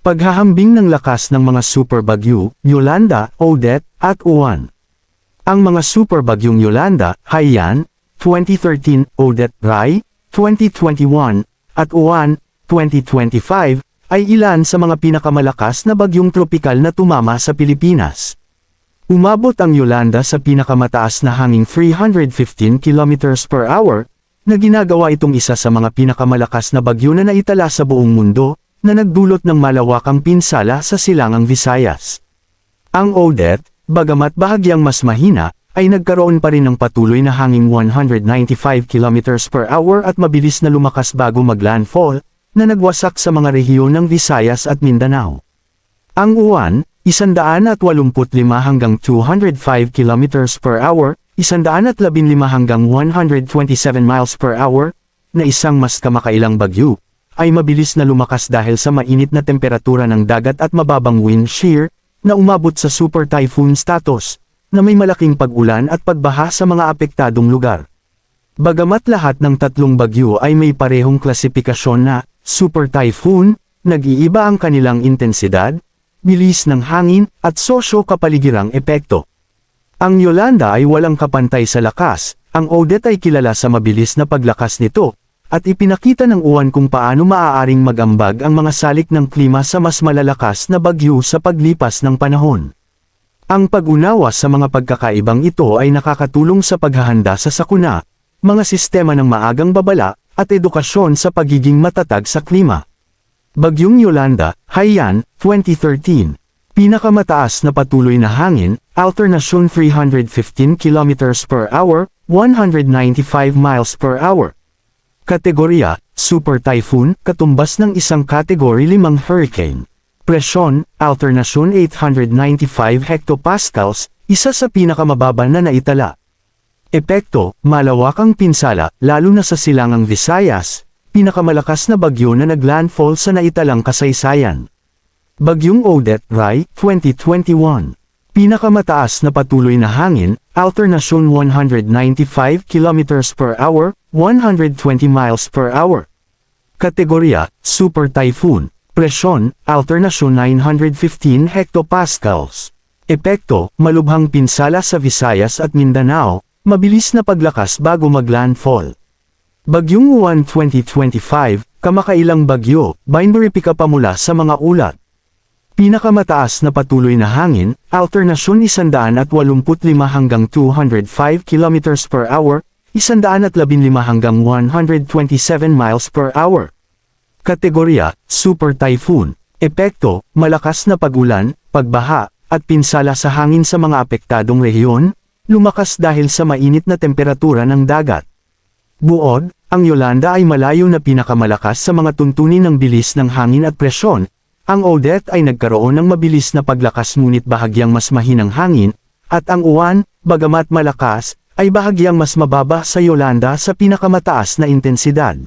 Paghahambing ng lakas ng mga super bagyo, Yolanda, Odette, at Uwan. Ang mga super bagyong Yolanda, Haiyan, 2013, Odette Rai, 2021, at Uwan, 2025, ay ilan sa mga pinakamalakas na bagyong tropikal na tumama sa Pilipinas. Umabot ang Yolanda sa pinakamataas na hanging 315 km per hour, na ginagawa itong isa sa mga pinakamalakas na bagyo na naitala sa buong mundo, na nagdulot ng malawakang pinsala sa silangang Visayas. Ang Odette, bagamat bahagyang mas mahina, ay nagkaroon pa rin ng patuloy na hanging 195 km per hour at mabilis na lumakas bago maglandfall, na nagwasak sa mga rehiyon ng Visayas at Mindanao. Ang uwan, 185 hanggang 205 km per hour, 115 hanggang 127 miles per hour, na isang mas kamakailang bagyo, ay mabilis na lumakas dahil sa mainit na temperatura ng dagat at mababang wind shear, na umabot sa super typhoon status, na may malaking pag-ulan at pagbaha sa mga apektadong lugar. Bagamat lahat ng tatlong bagyo ay may parehong klasifikasyon na super typhoon, nag-iiba ang kanilang intensidad, bilis ng hangin, at sosyo-kapaligirang epekto. Ang Yolanda ay walang kapantay sa lakas, ang Odette ay kilala sa mabilis na paglakas nito, at ipinakita ng uwan kung paano maaaring magambag ang mga salik ng klima sa mas malalakas na bagyo sa paglipas ng panahon. Ang pag-unawa sa mga pagkakaibang ito ay nakakatulong sa paghahanda sa sakuna, mga sistema ng maagang babala, at edukasyon sa pagiging matatag sa klima. Bagyong Yolanda, Haiyan, 2013. Pinakamataas na patuloy na hangin, alternasyon 315 km per hour, 195 miles per hour. Kategorya, Super Typhoon, katumbas ng isang Category 5 hurricane. Presyon, alternasyon 895 hectopascals, isa sa pinakamababa na naitala. Epekto, malawakang pinsala, lalo na sa silangang Visayas, pinakamalakas na bagyo na naglandfall sa naitalang kasaysayan. Bagyong Odette Rai, 2021. Pinakamataas na patuloy na hangin, alternasyon 195 km per hour, 120 miles per hour. Kategorya, Super Typhoon. Presyon, alternasyon 915 hectopascals. Epekto, malubhang pinsala sa Visayas at Mindanao, mabilis na paglakas bago maglandfall. Bagyong Uwan 2025, kamakailang bagyo, binary pick pa mula sa mga ulat. Pinakamataas na patuloy na hangin, alternasyon 185 hanggang 205 km per hour, 115 hanggang 127 miles per hour. Kategorya, Super Typhoon. Epekto, malakas na pagulan, pagbaha, at pinsala sa hangin sa mga apektadong rehiyon, lumakas dahil sa mainit na temperatura ng dagat. Buod, ang Yolanda ay malayo na pinakamalakas sa mga tuntunin ng bilis ng hangin at presyon, ang Odette ay nagkaroon ng mabilis na paglakas ngunit bahagyang mas mahinang hangin, at ang Uwan, bagamat malakas, ay bahagyang mas mababa sa Yolanda sa pinakamataas na intensidad.